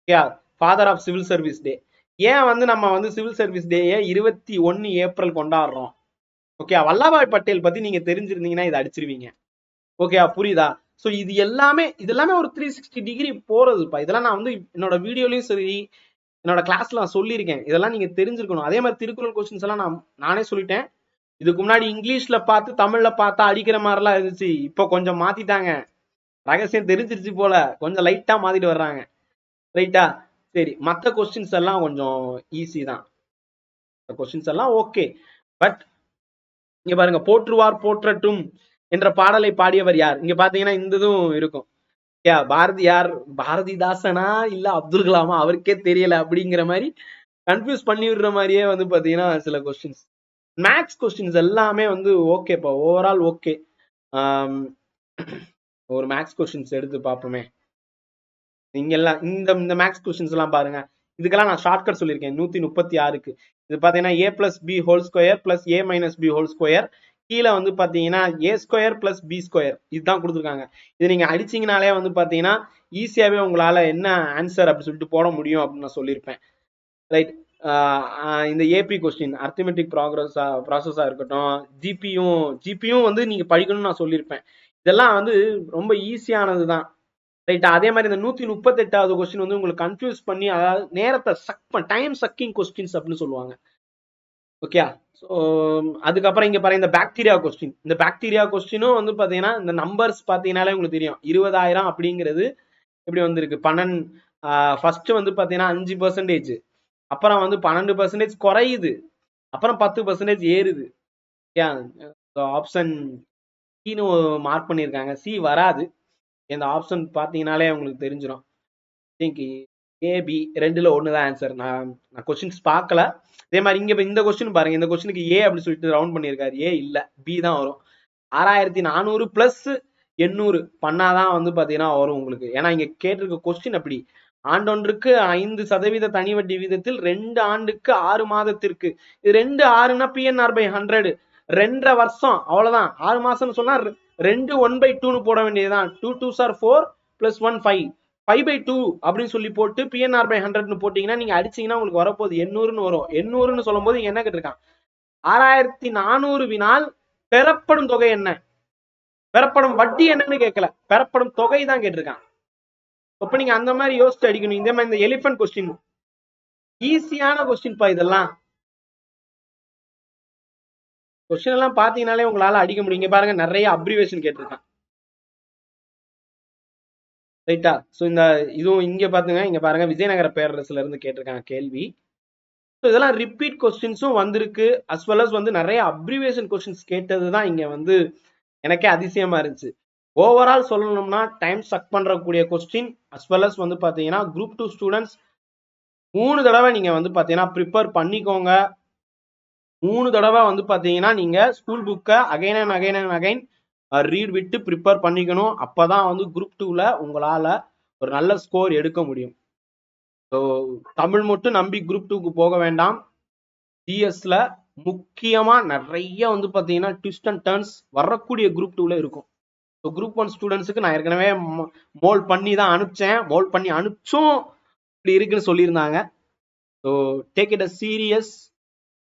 A: okay father of civil service day ஏன் வந்து நம்ம வந்து சிவில் சர்வீஸ் டேயை இருபத்தி ஒன்னு ஏப்ரல் கொண்டாடுறோம்? ஓகே வல்லபாய் பட்டேல் பத்தி நீங்க தெரிஞ்சிருந்தீங்கன்னா இதை அடிச்சிருவீங்க. ஓகே புரியுதா? சோ இது எல்லாமே இது எல்லாமே ஒரு த்ரீ சிக்ஸ்டி டிகிரி போறதுப்பா. இதெல்லாம் நான் வந்து என்னோட வீடியோலயும் சரி என்னோட கிளாஸ்ல நான் சொல்லியிருக்கேன். இதெல்லாம் நீங்க தெரிஞ்சிருக்கணும். அதே மாதிரி திருக்குறள் கொஸ்டின்ஸ் எல்லாம் நான் நானே சொல்லிட்டேன். இதுக்கு முன்னாடி இங்கிலீஷ்ல பார்த்து தமிழ்ல பார்த்தா அடிக்கிற மாதிரிலாம் இருந்துச்சு. இப்போ கொஞ்சம் மாத்திட்டாங்க. ரகசியம் தெரிஞ்சிருச்சு போல. கொஞ்சம் லைட்டா மாத்திட்டு வர்றாங்க. ரைட்டா சரி. மற்ற கொஸ்டின்ஸ் எல்லாம் கொஞ்சம் ஈஸி தான். கொஸ்டின்ஸ் எல்லாம் ஓகே பட் இங்க பாருங்க. போற்றுவார் போற்றட்டும் என்ற பாடலை பாடியவர் யார்? இங்க பாத்தீங்கன்னா இந்த இதுவும் இருக்கும். யா பாரதியார் பாரதிதாசனா இல்ல அப்துல் கலாமா? அவருக்கே தெரியல அப்படிங்கிற மாதிரி கன்ஃபியூஸ் பண்ணி விடுற மாதிரியே வந்து பாத்தீங்கன்னா சில கொஸ்டின்ஸ் மேக்ஸ் கொஸ்டின்ஸ் எல்லாமே வந்து ஓகேப்பா ஓவரால் ஓகே ஒரு மேக்ஸ் கொஸ்டின்ஸ் எடுத்து பார்ப்போமே நீங்க எல்லாம் இந்த இந்த மேக்ஸ் கொஸ்டின்ஸ் எல்லாம் பாருங்க. இதுக்கெல்லாம் நான் ஷார்ட்கட் சொல்லியிருக்கேன். நூத்தி முப்பத்தி ஆறுக்கு. இது பாத்தீங்கன்னா A plus B whole square plus A minus B whole square கீழே வந்து பாத்தீங்கன்னா A square plus B square இதுதான் கொடுத்துருக்காங்க. இது நீங்க அடிச்சிங்கனாலே வந்து பாத்தீங்கன்னா ஈஸியாகவே உங்களால என்ன ஆன்சர் அப்படின்னு சொல்லிட்டு போட முடியும் அப்படின்னு நான் சொல்லியிருப்பேன். ரைட் இந்த ஏபி கொஸ்டின் அர்த்தமெட்டிக் ப்ராக்ரஸா ப்ராசஸா இருக்கட்டும் ஜிபியும் ஜிபியும் வந்து நீங்க படிக்கணும்னு நான் சொல்லியிருப்பேன். இதெல்லாம் வந்து ரொம்ப ஈஸியானது தான். ரைட் அதே மாதிரி இந்த நூத்தி முப்பத்தெட்டாவது கொஸ்டின் வந்து உங்களுக்கு கன்ஃபியூஸ் பண்ணி அதாவது நேரத்தை சக் பண்ண டைம் சக்கிங் கொஸ்டின்ஸ் அப்படின்னு சொல்லுவாங்க. ஓகேயா ஸோ um, அதுக்கப்புறம் இங்க பாருங்க இந்த பாக்டீரியா கொஸ்டின் இந்த பாக்டீரியா கொஸ்டினும் வந்து பாத்தீங்கன்னா இந்த நம்பர்ஸ் பாத்தீங்கன்னாலே உங்களுக்கு தெரியும். இருபதாயிரம் அப்படிங்கிறது எப்படி வந்திருக்கு? பன்னெண்டு ஃபர்ஸ்ட் வந்து பாத்தீங்கன்னா அஞ்சு பர்சன்டேஜ் அப்புறம் வந்து பன்னெண்டு பர்சன்டேஜ் குறையுது. அப்புறம் பத்து பர்சன்டேஜ் ஏறுது. ஆப்ஷன் சின்னு மார்க் பண்ணியிருக்காங்க சி வராது. இந்த ஆப்ஷன் பார்த்தீங்கனாலே உங்களுக்கு தெரிஞ்சிடும் திங்க் ஏபி ரெண்டுல ஒன்று தான் ஆன்சர் நான் நான் கொஸ்டின்ஸ் பார்க்கல. அதே மாதிரி இங்க இந்த கொஸ்டின் பாருங்க. இந்த கொஸ்டினுக்கு ஏ அப்படின்னு சொல்லிட்டு ரவுண்ட் பண்ணியிருக்காரு. ஏ இல்ல பி தான் வரும். ஆறாயிரத்தி நானூறு ப்ளஸ் எண்ணூறு பண்ணாதான் வந்து பாத்தீங்கன்னா வரும் உங்களுக்கு. ஏன்னா இங்க கேட்டிருக்க கொஸ்டின் அப்படி ஆண்டொன்றுக்கு ஐந்து சதவீத தனி வட்டி வீதத்தில் ரெண்டு ஆண்டுக்கு ஆறு மாதத்திற்கு. இது ரெண்டு ஆறுனா பிஎன்ஆர் பை ஹண்ட்ரட் ரெண்டரை வருஷம். அவ்வளோதான் ஆறு மாசம்னு சொன்னா ரெண்டு ஒன் பை டூன்னு போட வேண்டியதுதான். Two two sir four plus one five five by two அப்படின்னு சொல்லி போட்டு பிஎன்ஆர் பை ஹண்ட்ரட்னு போட்டீங்கன்னா நீங்க அடிச்சீங்கன்னா உங்களுக்கு வரப்போகுது எண்ணூறுன்னு வரும். எண்ணூறுன்னு சொல்லும் போது என்ன கேட்டிருக்கான்? ஆறாயிரத்தி நானூறு வினால் பெறப்படும் தொகை என்ன? பெறப்படும் வட்டி என்னன்னு கேட்கல. பெறப்படும் தொகை தான் கேட்டிருக்கான். அப்ப நீங்க அந்த மாதிரி யோசிச்சு அடிக்கணும். இந்த மாதிரி இந்த எலிஃபன்ட் கொஸ்டின் ஈஸியான கொஸ்டின்ப்பா இதெல்லாம். கொஸ்டின் எல்லாம் பாத்தீங்கன்னாலே உங்களால அடிக்க முடியும். பாருங்க நிறைய அப்ரிவேஷன் கேட்டிருக்கான். ரைட்டா ஸோ இந்த இதுவும் இங்கே பார்த்துங்க இங்கே பாருங்க விஜயநகர பேரரசுல இருந்து கேட்டிருக்காங்க கேள்வி. ஸோ இதெல்லாம் ரிப்பீட் கொஸ்டின்ஸும் வந்திருக்கு. அஸ் வெல் அஸ் வந்து நிறைய அப்ரிவேஷன் கொஸ்டின்ஸ் கேட்டது தான் இங்கே வந்து எனக்கே அதிசயமா இருந்துச்சு. ஓவரால் சொல்லணும்னா டைம் சக் பண்ணுறக்கூடிய கொஸ்டின் அஸ் வெல் அஸ் வந்து பார்த்தீங்கன்னா குரூப் டூ ஸ்டூடெண்ட்ஸ் மூணு தடவை நீங்கள் வந்து பார்த்தீங்கன்னா ப்ரிப்பேர் பண்ணிக்கோங்க. மூணு தடவை வந்து பார்த்தீங்கன்னா நீங்கள் ஸ்கூல் புக்கை again and again and again read விட்டு ப்ரிப்பேர் பண்ணிக்கணும். அப்போ தான் வந்து குரூப் டூவில் உங்களால் ஒரு நல்ல ஸ்கோர் எடுக்க முடியும். ஸோ தமிழ் மட்டும் நம்பி குரூப் டூக்கு போக வேண்டாம். ஜிஎஸ்ல முக்கியமாக நிறைய வந்து பார்த்தீங்கன்னா ட்விஸ்ட் அண்ட் டர்ன்ஸ் வரக்கூடிய குரூப் டூவில் இருக்கும். ஸோ குரூப் ஒன் ஸ்டூடெண்ட்ஸுக்கு நான் ஏற்கனவே மோல் பண்ணி தான் அனுப்பிச்சேன். மோல் பண்ணி அனுப்பிச்சும் இப்படி இருக்குன்னு சொல்லியிருந்தாங்க. So take it a serious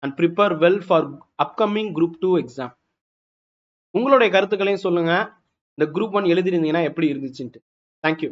A: and prepare well for upcoming group two exam உங்களுடைய கருத்துக்களையும் சொல்லுங்க. இந்த குரூப் ஒன் எழுதிருந்தீங்கன்னா எப்படி இருந்துச்சுன்ட்டு. தேங்க்யூ